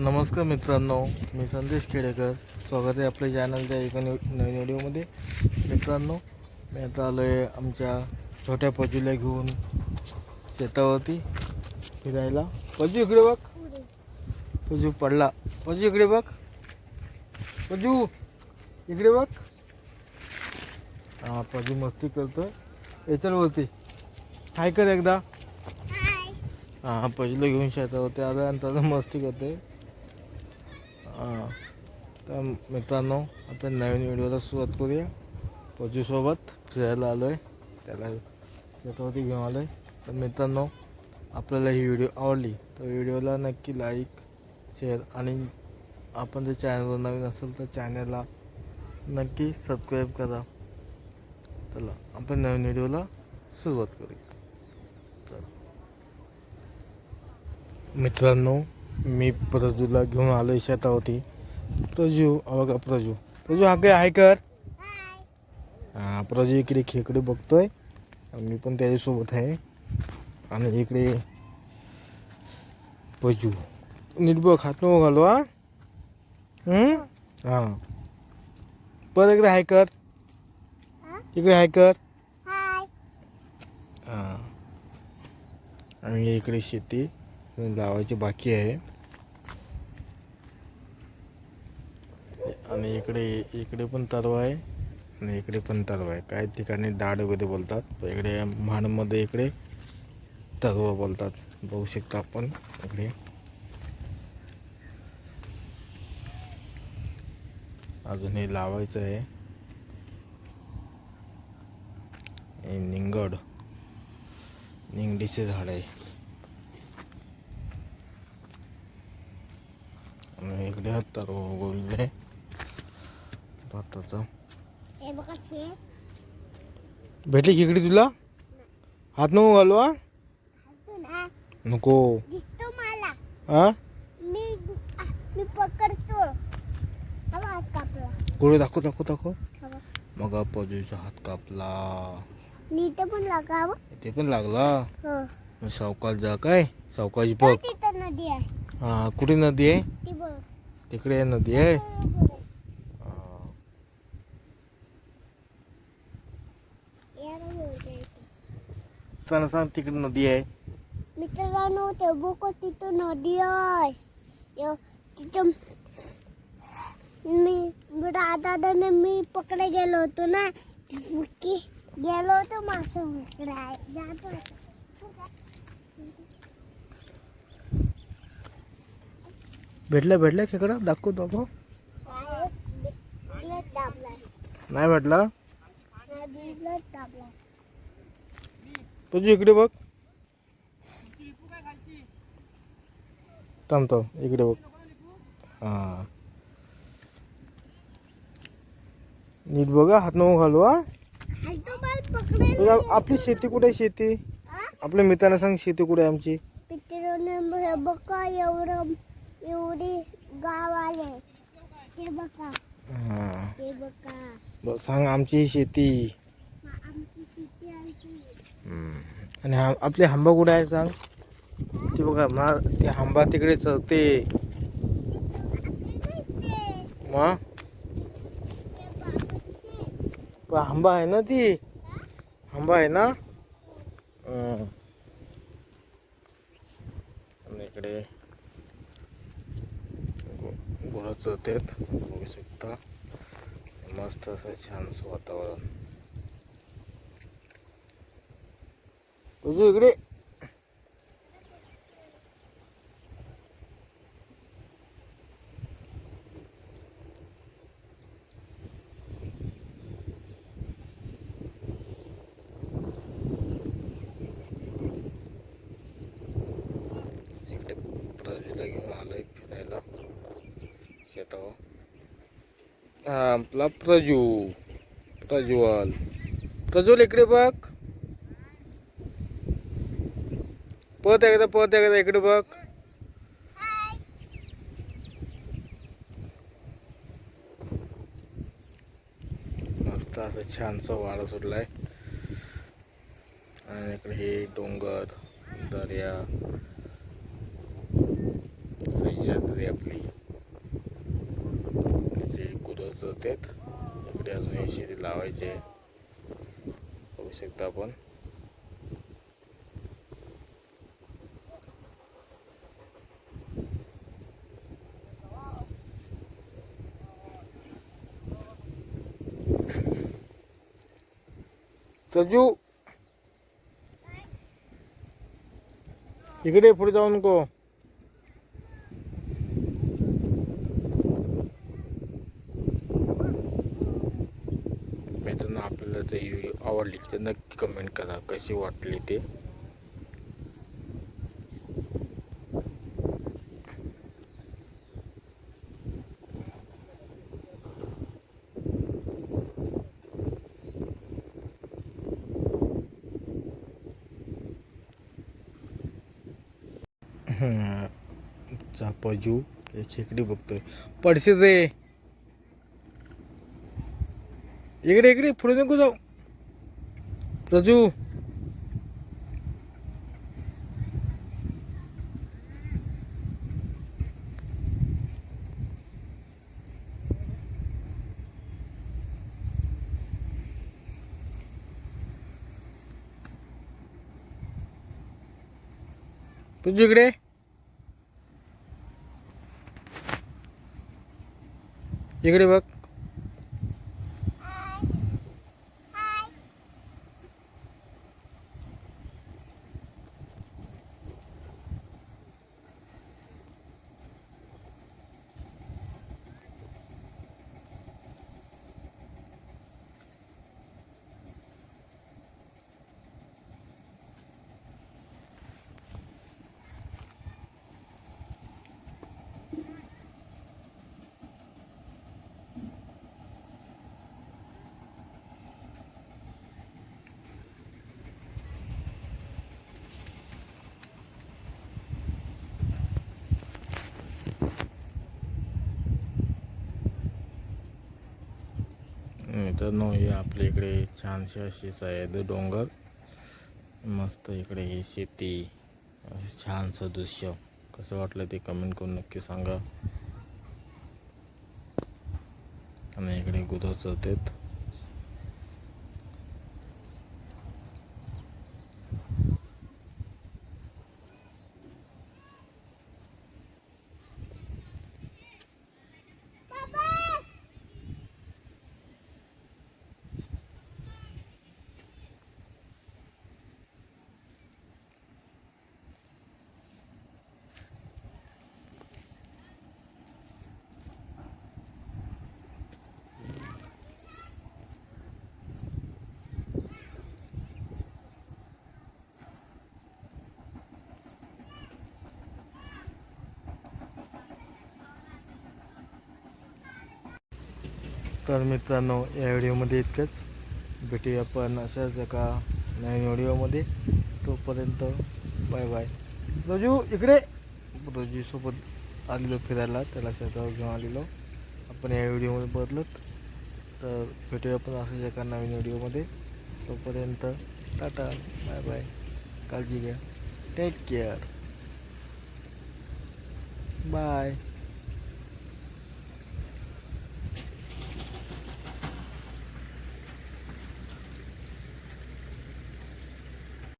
नमस्कार मित्रांनो मी संदेश खेडेकर. स्वागत आहे आपल्या चॅनलच्या एका न्यू नवीन व्हिडिओमध्ये मित्रांनो मी आता आलो आहे आमच्या छोट्या पजूला घेऊन शेतावरती फिरायला. पजू इकडे बघ. पजू पडला. पजू इकडे बघ. पजू इकडे बघ. हां पजू मस्ती करतोय. याच्यावरती हाय कर एकदा. हां पजूला घेऊन शेतावरती आलो आणि त्याला मस्ती करते तर मित्रांनो आपण नवीन व्हिडिओला सुरुवात करूया. पजूसोबत फिरायला आलो आहे त्याला शेतावरती घेऊन आलो आहे तर मित्रांनो आपल्याला ही व्हिडिओ आवडली तर व्हिडिओला नक्की लाईक शेअर आणि आपण जर चॅनलवर नवीन असेल तर चॅनलला नक्की सबस्क्राईब करा. चला आपण नवीन व्हिडिओला सुरुवात करूया. चला मित्रांनो मी प्रजूला घेऊन आलो आहे शेतावरती. प्रजू बघा प्रजू. प्रजू हा काय हाय कर. हा प्रजू इकडे खेकडे बघतोय. मी पण त्याच्यासोबत आहे. आणि इकडे प्रजू. नीट बघ हात नको घालू हा? हा. परत इकडे हाय कर. इकडे हाय कर. हा. आणि इकडे शेती. लावायची बाकी आहे. आणि इकडे इकडे पण तरवा आहे आणि इकडे पण तरवा आहे. काही ठिकाणी दाड वगैरे बोलतात. इकडे म्हाडमध्ये इकडे तरवा बोलतात. बघू शकता आपण इकडे. अजून हे लावायचं आहे. निंगड निंगडीचे झाड आहे. आणि इकडे हात तर उगवले भाताचं भेटली खेकडी तुला? हात नको घालू हसून आ, नको. दिसतो मला. हा? मी आ, मी पकडतो. हवा हात कापला. कुठे दाखव दाखव दाखव. मग पजूचा हात कापला. नीट पण लागावं. ते पण लागला? हो. सावकाश जा काय? सावकाश बघ. तिथं नदी आहे. हा कुठे नदी आहे? तिकडे नदी आहे. त्यांना सांग तिकडे नदी आहे. मित्रांनो ते बघ तिथं नदी आहे. यो, तिथं मी दादाने मी पकडे गेलो होतो ना की गेलो होतो मासं पकडाय जातो भेटल्या भेटल्या खेकडा? दाखव दाबलाय नाही भेटला? तुझी इकडे बघ. थांब थांब. इकडे बघ. हा. नीट बघा हात नको घालू हा. तो आपली शेती कुठे शेती? आपल्या मित्रांना सांग शेती कुठे आमची? एवढं एवढी गाव आले. हे बघा. हा. हे बघा. बरं, सांग आमची शेती. मा- आमची शेती आहे ती. हम्म. आणि हा आपली आंबा कुठे आहे सांग? ते बघा मा ते आंबा तिकडे चरते. मग पण आंबा आहे ना ती? आंबा आहे ना. आणि इकडे. गु- गुरं बघू शकता. मस्त असं छानसं वातावरण. तुझू इकडे. इकडे प्रजूला घेऊन आलंय. फिरायला शेतावर. हा आपला प्रजू प्रज्वल. प्रज्वल इकडे बघ. परत एकदा परत एकदा इकडे बघ. मस्त असं छानसं वारा सुटलाय. आणि इकडे हे डोंगर दर्या सह्याद्री आपली होते इकडे अजून हे शेती लावायचे. आहे बघू शकता आपण. सजू इकडे पुढे जाऊन को मित्रांनो आपल्याला जर व्हिडिओ आवडली तर नक्की कमेंट करा कशी वाटली ते. चापाजू हे खेकडी बघतोय. पडसे रे. इकडे इकडे पुढे नको जाऊ. रजू तुझी इकडे. इकडे बघ. मित्रांनो हे आपल्या इकडे छानशी अशी सह्याद डोंगर. मस्त इकडे ही शेती छानसं दृश्य. कसं वाटलं ते कमेंट करून नक्की सांगा. आणि इकडे गुरं चरतात तर मित्रांनो या व्हिडिओमध्ये इतकंच. भेटूया पण अशाच एका नवीन व्हिडिओमध्ये. तोपर्यंत बाय बाय. रोजू इकडे. रोजीसोबत आलेलो फिरायला त्याला शेतावर घेऊन आलेलो. आपण या व्हिडिओमध्ये बदलत. तर भेटूया पण असंच एका नवीन व्हिडिओमध्ये. तोपर्यंत टाटा बाय बाय. काळजी घ्या. Take care bye